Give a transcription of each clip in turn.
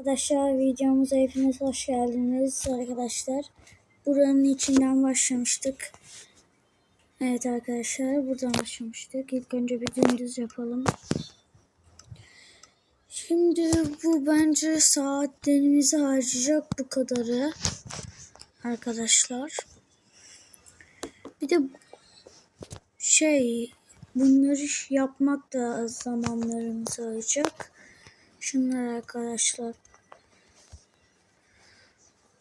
Arkadaşlar videomuza hepiniz hoş geldiniz arkadaşlar. Buranın içinden başlamıştık. Evet arkadaşlar buradan başlamıştık. İlk önce bir dümdüz yapalım. Şimdi bu bence saatlerimizi harcayacak bu kadarı. Arkadaşlar. Bir de şey bunları yapmak da zamanlarımızı alacak. Şunlar arkadaşlar.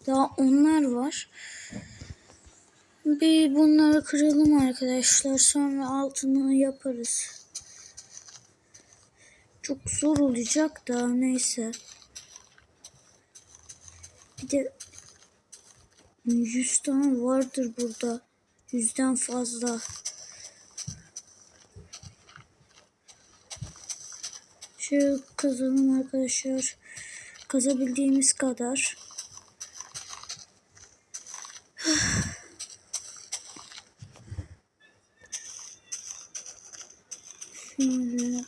Daha onlar var. Bir bunları kıralım arkadaşlar. Sonra altını yaparız. Çok zor olacak da neyse. Bir de 100 tane vardır burada. Yüzden fazla. Şöyle kazalım arkadaşlar. Kazabildiğimiz kadar. Şöyle.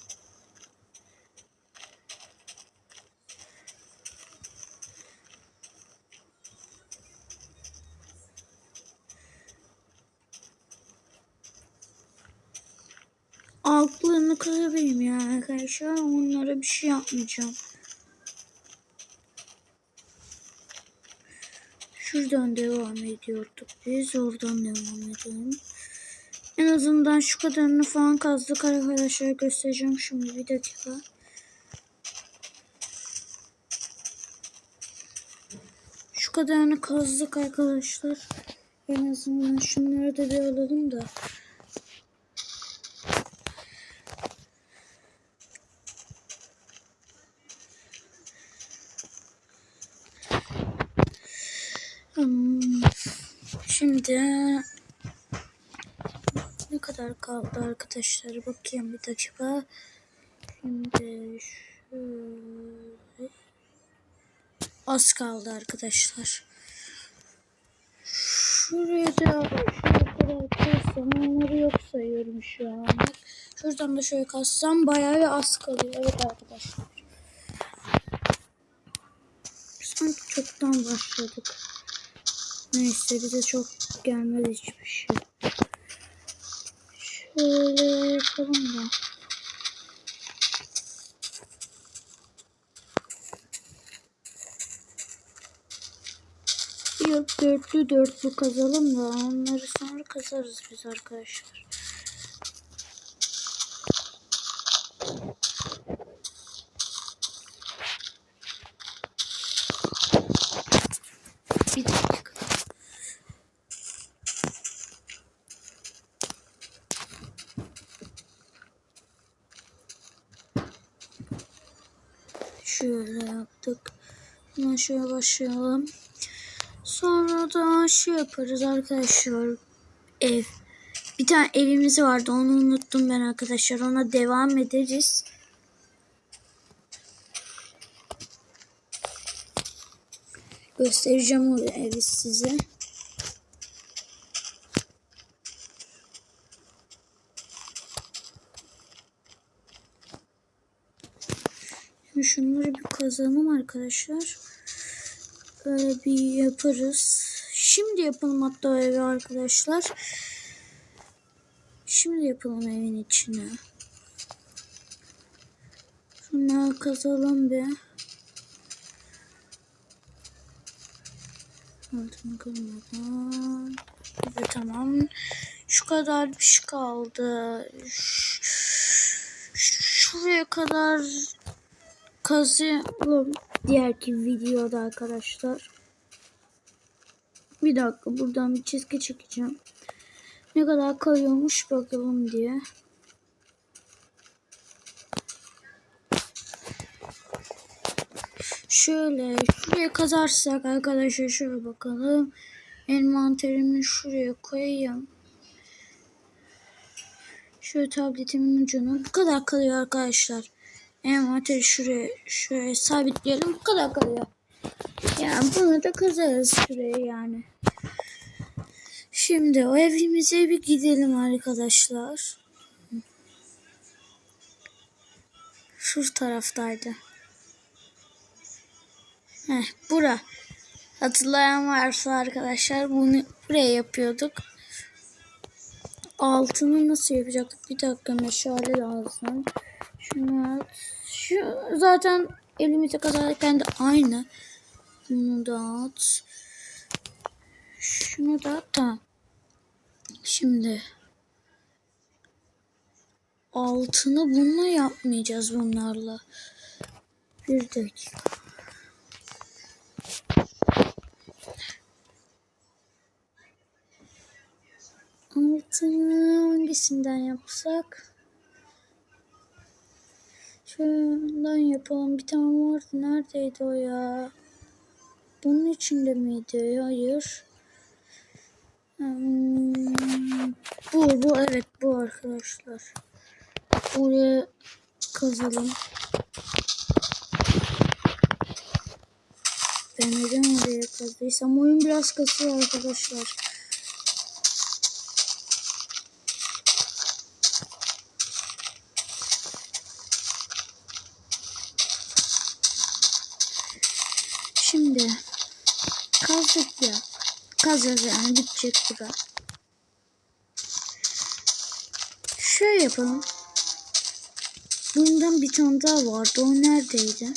Altlarını kırabilirim yani arkadaşlar. Onlara bir şey yapmayacağım. Şuradan devam ediyorduk biz. Oradan devam edelim. En azından şu kadarını falan kazdık arkadaşlar. Göstereceğim şimdi bir dakika. Şu kadarını kazdık arkadaşlar. En azından şunları da bir alalım da. Şimdi ne kadar kaldı arkadaşlar bakayım bir dakika. Şimdi şöyle az kaldı arkadaşlar. Şuraya da şuraya kadar kassam onları yok sayıyorum şu an. Şuradan da şöyle kassam bayağı bir az kalıyor. Evet arkadaşlar. Sanki çoktan başladık. Neyse bize çok gelmedi hiçbir şey. Şöyle yapalım da. Yok dörtlü dörtlü kazalım da onları sonra kazarız biz arkadaşlar. Bir dakika. Şöyle yaptık. Hemen şöyle başlayalım. Şey yaparız arkadaşlar. Ev. Bir tane evimiz vardı onu unuttum ben arkadaşlar. Ona devam ederiz. Göstereceğim o evi size. Şimdi şunları bir kazanım arkadaşlar. Böyle bir yaparız. Şimdi yapalım hatta evi arkadaşlar. Şimdi yapalım evin içine. Şunları kazalım bir. Altını kırmadan. Evet tamam. Şu kadar bir şey kaldı. Şuraya kadar kazıyalım. Diğerki videoda arkadaşlar. Bir dakika buradan bir çizgi çekeceğim. Ne kadar kalıyormuş bakalım diye. Şöyle şuraya kazarsak arkadaşlar şöyle bakalım. Envanterimi şuraya koyayım. Şöyle tabletimin ucunu. Bu kadar kalıyor arkadaşlar. Envanteri şuraya şöyle sabitleyelim. Bu kadar kalıyor. Yani bunu da kazarız şuraya yani. Şimdi o evimize bir gidelim arkadaşlar. Şu taraftaydı. Heh, bura. Hatırlayan varsa arkadaşlar bunu buraya yapıyorduk. Altını nasıl yapacaktık? Bir dakika meşale lazım. Şunu. Şu zaten elimize kazarken de aynı. Bunu da at. Şunu da at. Tamam. Şimdi altını bununla yapmayacağız bunlarla. Bir dakika. Altını hangisinden yapsak? Şundan yapalım. Bir tane vardı. Neredeydi o ya? Bunun içinde miydi? Hayır. Hmm, bu, bu evet bu arkadaşlar. Buraya kazalım. Ben neden oraya kazdıysam oyun biraz kasıyor arkadaşlar. Şimdi kazdık ya. Kazacağız yani bitecek bu da. Şöyle yapalım. Bundan bir tane daha vardı. O neredeydi?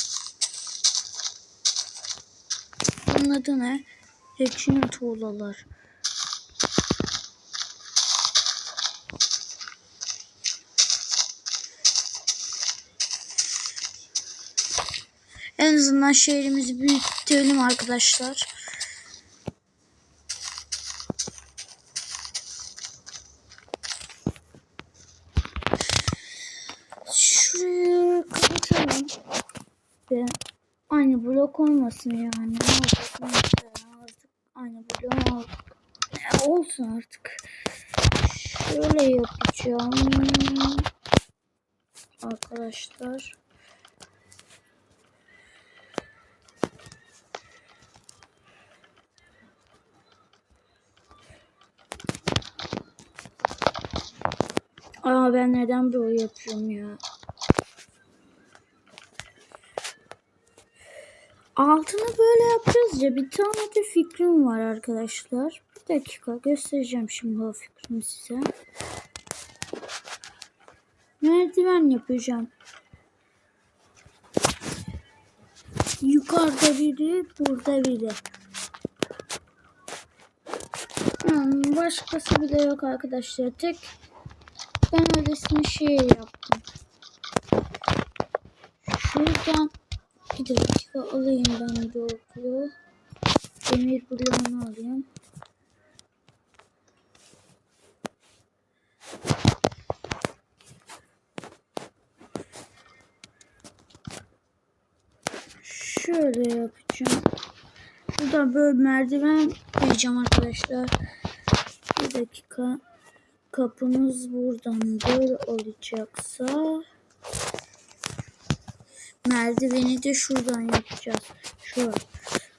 Bunun adı ne? Reçine tuğlalar. En azından şehrimizi büyütelim arkadaşlar. Şuraya kapatalım. Ve aynı blok olmasın yani. Neyse artık aynı blok aldık. Ya olsun artık. Şöyle yapacağım. Arkadaşlar. Aa ben neden böyle yapıyorum ya? Altını böyle yapacağız ya. Bir tane de fikrim var arkadaşlar. Bir dakika göstereceğim şimdi o fikrimi size. Merdiven yapacağım. Yukarıda biri, burada biri. Hmm, başkası bile yok arkadaşlar. Tek ben öylesine şey yaptım. Şuradan bir dakika alayım ben bloğu. Demir bloğunu alayım. Şöyle yapacağım. Burada böyle merdiven koyacağım arkadaşlar. Bir dakika. Kapımız buradan böyle olacaksa merdiveni de şuradan yapacağız. Şuraya.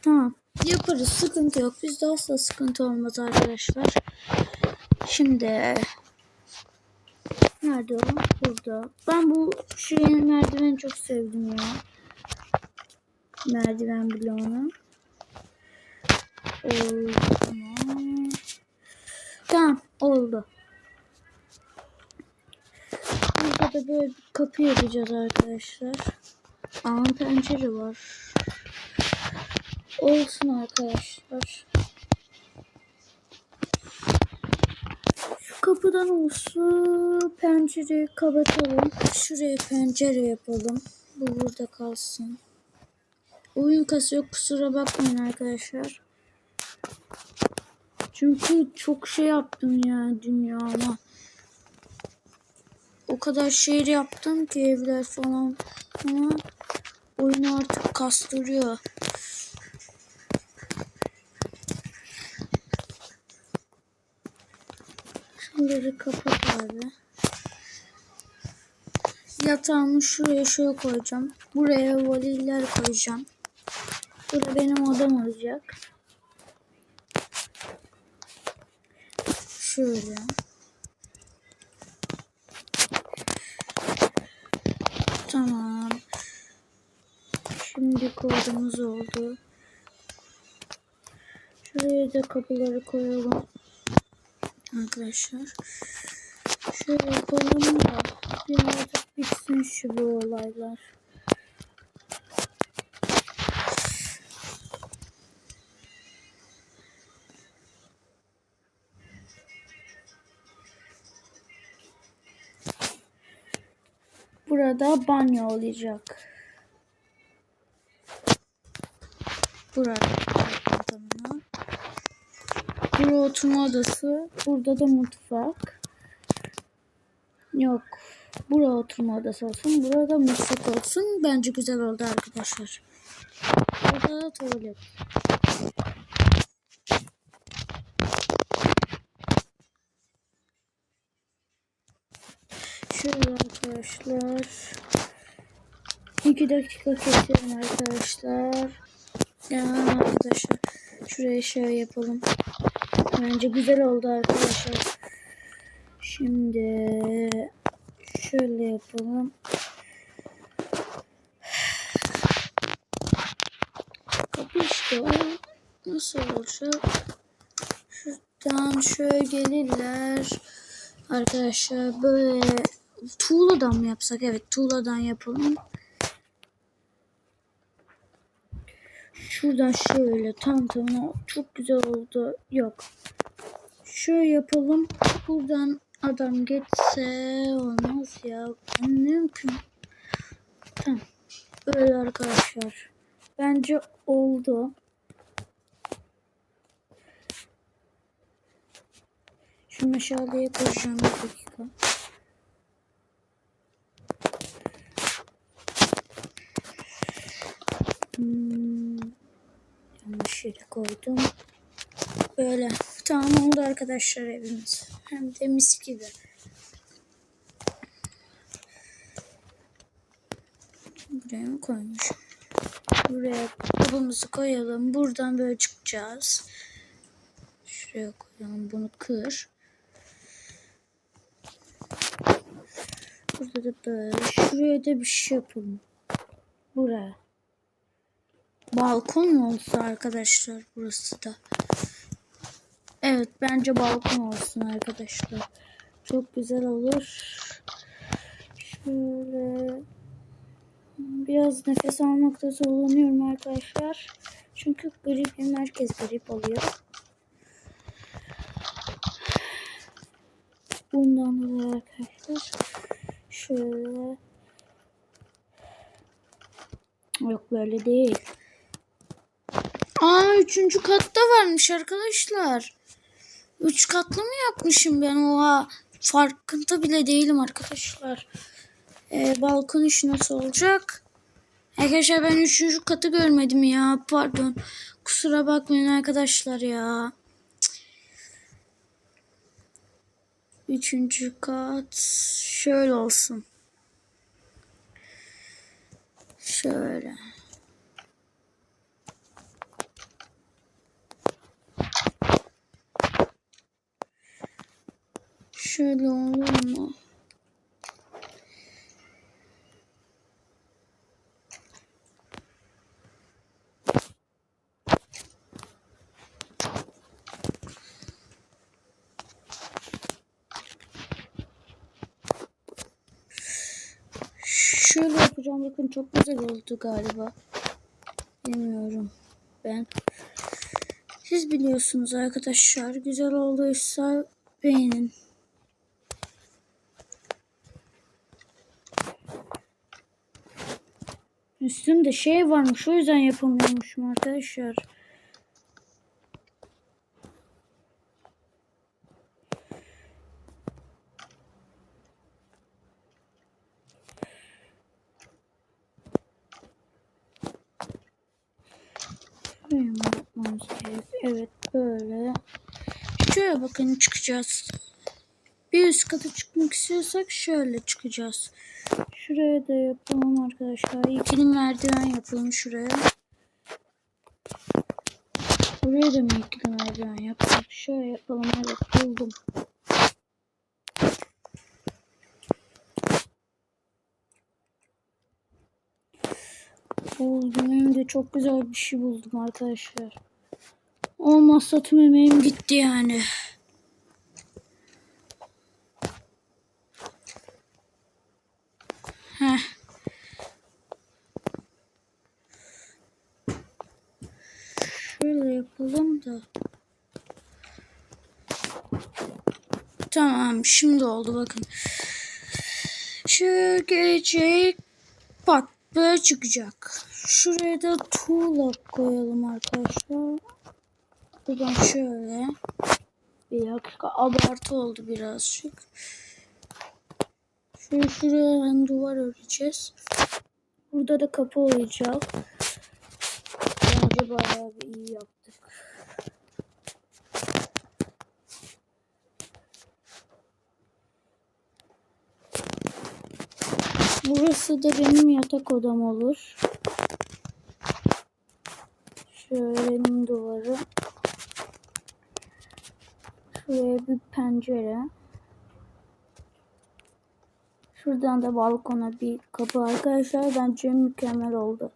Tamam. Yaparız. Sıkıntı yok. Bizde asla sıkıntı olmaz arkadaşlar. Şimdi nerede o? Burada. Ben bu şeyin merdiveni çok sevdim ya. Merdiven bloğunu. Oldu. Tamam. Tamam. Oldu. Burada da böyle bir kapı yapacağız arkadaşlar. Aa pencere var. Olsun arkadaşlar. Şu kapıdan olsun. Pencereyi kapatalım. Şuraya pencere yapalım. Bu burada kalsın. Oyun kasıyor kusura bakmayın arkadaşlar. Çünkü çok şey yaptım ya dünyama. O kadar şehir yaptım ki evler falan. Ama oyunu artık kastırıyor. Şunları kapat abi. Yatağımı şuraya şöyle koyacağım. Buraya voleyler koyacağım. Burada benim odam olacak. Şöyle. Kodumuz oldu. Şuraya da kapıları koyalım. Arkadaşlar. Şöyle yapalım da birazcık bitsin şu bu olaylar. Burada banyo olacak. Burada tamam. Burada oturma odası. Burada da mutfak. Yok. Burada oturma odası olsun. Burada mutfak olsun. Bence güzel oldu arkadaşlar. Burada da tuvalet. Şöyle arkadaşlar. 2 dakika kesiyorum arkadaşlar. Ya arkadaşlar. Şuraya şöyle yapalım. Bence güzel oldu arkadaşlar. Şimdi şöyle yapalım. Kapı işte o. Nasıl olacak? Şuradan şöyle gelirler. Arkadaşlar böyle tuğladan mı yapsak? Evet tuğladan yapalım. Şuradan şöyle tam tamına çok güzel oldu. Yok. Şöyle yapalım. Buradan adam geçse olmaz ya. Mümkün. Tamam. Böyle arkadaşlar. Bence oldu. Şu meşaleye koyacağım bir dakika. Hmm, yere koydum. Böyle. Tamam oldu arkadaşlar evimiz. Hem de mis gibi. Buraya mı koymuşum? Buraya kabımızı koyalım. Buradan böyle çıkacağız. Şuraya koyalım. Bunu kır. Burada da böyle. Şuraya da bir şey yapalım. Buraya. Balkon mu olsa arkadaşlar burası da. Evet bence balkon olsun arkadaşlar. Çok güzel olur. Şöyle biraz nefes almakta zorlanıyorum arkadaşlar. Çünkü gripim herkes grip oluyor. Bundan dolayı arkadaşlar şöyle yok böyle değil. Aa üçüncü katta varmış arkadaşlar. Üç katlı mı yapmışım ben oha. Farkında bile değilim arkadaşlar. Ee, balkon işi nasıl olacak? Arkadaşlar ben üçüncü katı görmedim ya. Pardon. Kusura bakmayın arkadaşlar ya. Üçüncü kat şöyle olsun. Şöyle. Şöyle olur mu? Şöyle yapacağım. Bakın çok güzel oldu galiba. Bilmiyorum. Ben. Siz biliyorsunuz arkadaşlar. Güzel olduysa beğenin. Üstümde şey varmış. O yüzden yapamıyormuşum arkadaşlar. Mı yapmamız? Evet böyle. Şöyle bakın çıkacağız. Bir üst kata çıkmak istiyorsak şöyle çıkacağız. Şuraya da yapalım arkadaşlar. İkili merdiven yapalım şuraya. Buraya da mı ikili merdiven yapalım? Şöyle yapalım. Evet buldum. Buldum. Hem de çok güzel bir şey buldum arkadaşlar. Olmazsa tüm emeğim gitti yani. Heh. Şöyle yapalım da. Şimdi oldu bakın. Şu gelecek pat böyle çıkacak. Şuraya da tuğla koyalım arkadaşlar. Buradan şöyle. Bir dakika abartı oldu birazcık. Şöyle şuraya hem duvar öreceğiz. Burada da kapı olacak. Bence bayağı bir iyi yaptık. Burası da benim yatak odam olur. Şöyle duvarı. Şuraya bir pencere. Şuradan da balkona bir kapı arkadaşlar. Bence mükemmel oldu.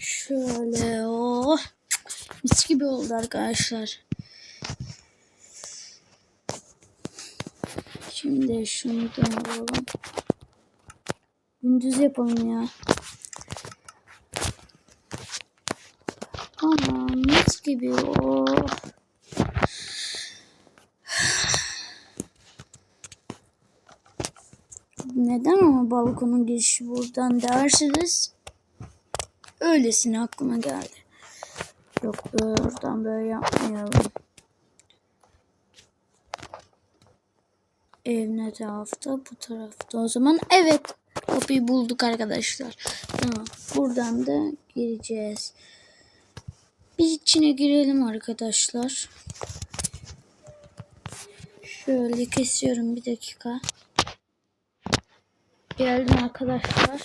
Şöyle oh. Mis gibi oldu arkadaşlar. Şimdi şunu da alalım. Gündüz yapalım ya. Ama mis gibi o. Neden ama balkonun girişi buradan dersiniz? Öylesine aklıma geldi. Yok buradan böyle yapmayalım. Ev ne tarafta? Bu tarafta. O zaman evet. Kapıyı bulduk arkadaşlar. Tamam. Buradan da gireceğiz. Bir içine girelim arkadaşlar. Şöyle kesiyorum bir dakika. Geldim arkadaşlar.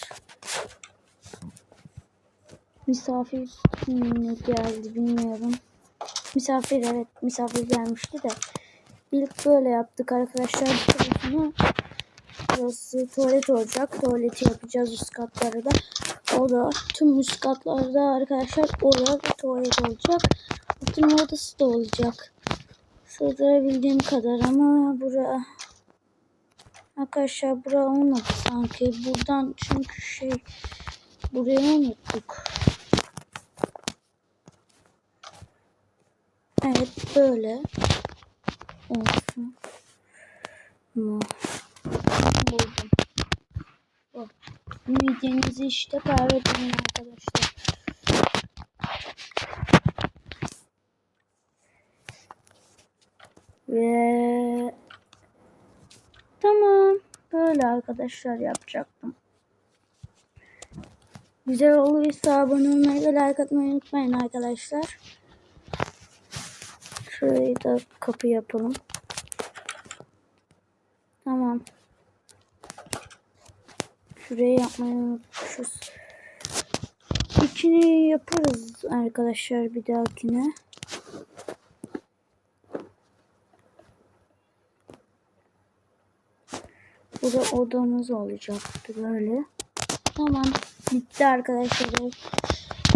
Misafir mi geldi bilmiyorum. Misafir evet misafir gelmişti de. İlk böyle yaptık arkadaşlar. Tarafını burası tuvalet olacak. Tuvaleti yapacağız üst katları da. O da tüm üst katlarda arkadaşlar orada tuvalet olacak. Bütün odası da olacak. Sığdırabildiğim kadar ama bura arkadaşlar bura olmadı sanki. Buradan çünkü şey burayı unuttuk. Evet böyle olsun. Buldum. Oh. Ümidinizi işte kaybetmeyin arkadaşlar. Ve tamam. Böyle arkadaşlar yapacaktım. Güzel olduysa abone olmayı ve like atmayı unutmayın arkadaşlar. Şurayı da kapı yapalım. Tamam. Şurayı yapmayı unutmuşuz. İçini yaparız arkadaşlar bir dahakine. Burada odamız olacaktı böyle. Tamam. Bitti arkadaşlar.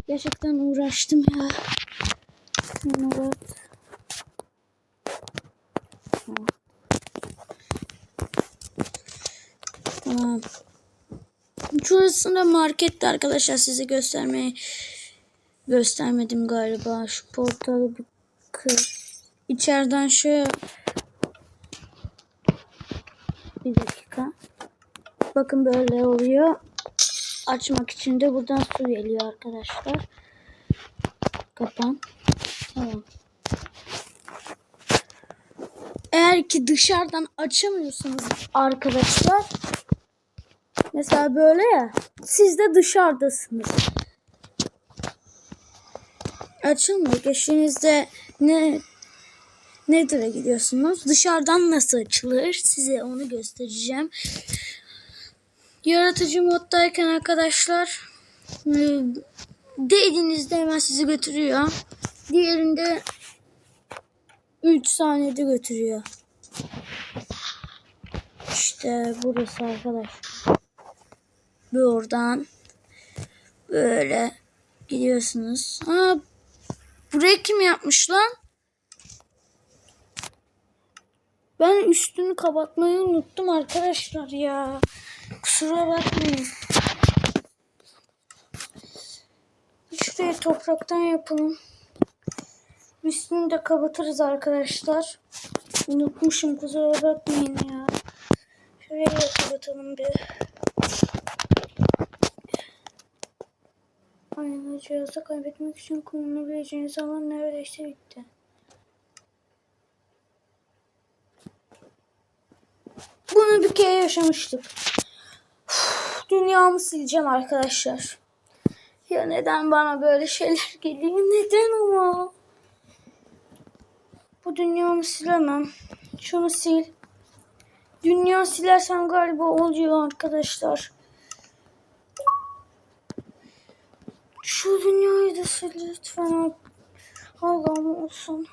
Gerçekten uğraştım ya. Murat. Tamam. Şurasında marketti arkadaşlar size göstermeyi göstermedim galiba. Şu portalı bir kır. İçeriden şöyle bir dakika. Bakın böyle oluyor. Açmak için de buradan su geliyor arkadaşlar. Kapan. Tamam. Eğer ki dışarıdan açamıyorsanız arkadaşlar mesela böyle ya siz de dışarıdasınız. Açılmıyor. Eşinizde ne Nether'a gidiyorsunuz. Dışarıdan nasıl açılır? Size onu göstereceğim. Yaratıcı moddayken arkadaşlar değdiğinizde hemen sizi götürüyor. Diğerinde 3 saniyede götürüyor. İşte burası arkadaşlar. Buradan böyle gidiyorsunuz. Aa, burayı kim yapmış lan? Ben üstünü kapatmayı unuttum arkadaşlar ya. Kusura bakmayın. Şurayı topraktan yapalım. Üstünü de kapatırız arkadaşlar. Unutmuşum kusura bakmayın ya. Şurayı da kapatalım bir. Cihazı kaybetmek için kullanabileceğiniz zaman neredeyse bitti. Bunu bir kere yaşamıştık. Uf, Dünyamı sileceğim arkadaşlar. Ya neden bana böyle şeyler geliyor? Neden ama? Bu dünyamı silemem. Şunu sil. Dünya silersem galiba oluyor arkadaşlar. Şu dünyayı da sil lütfen. Allah'ım olsun.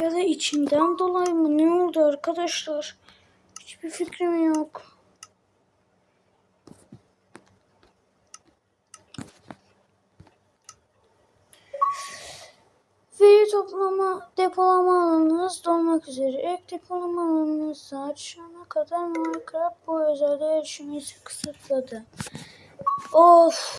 Ya da içimden dolayı mı? Ne oldu arkadaşlar? Hiçbir fikrim yok. Veri toplama depolama alanınız dolmak üzere. Ek depolama alanınızı açana kadar Minecraft bu özelde erişiminizi kısıtladı. Of.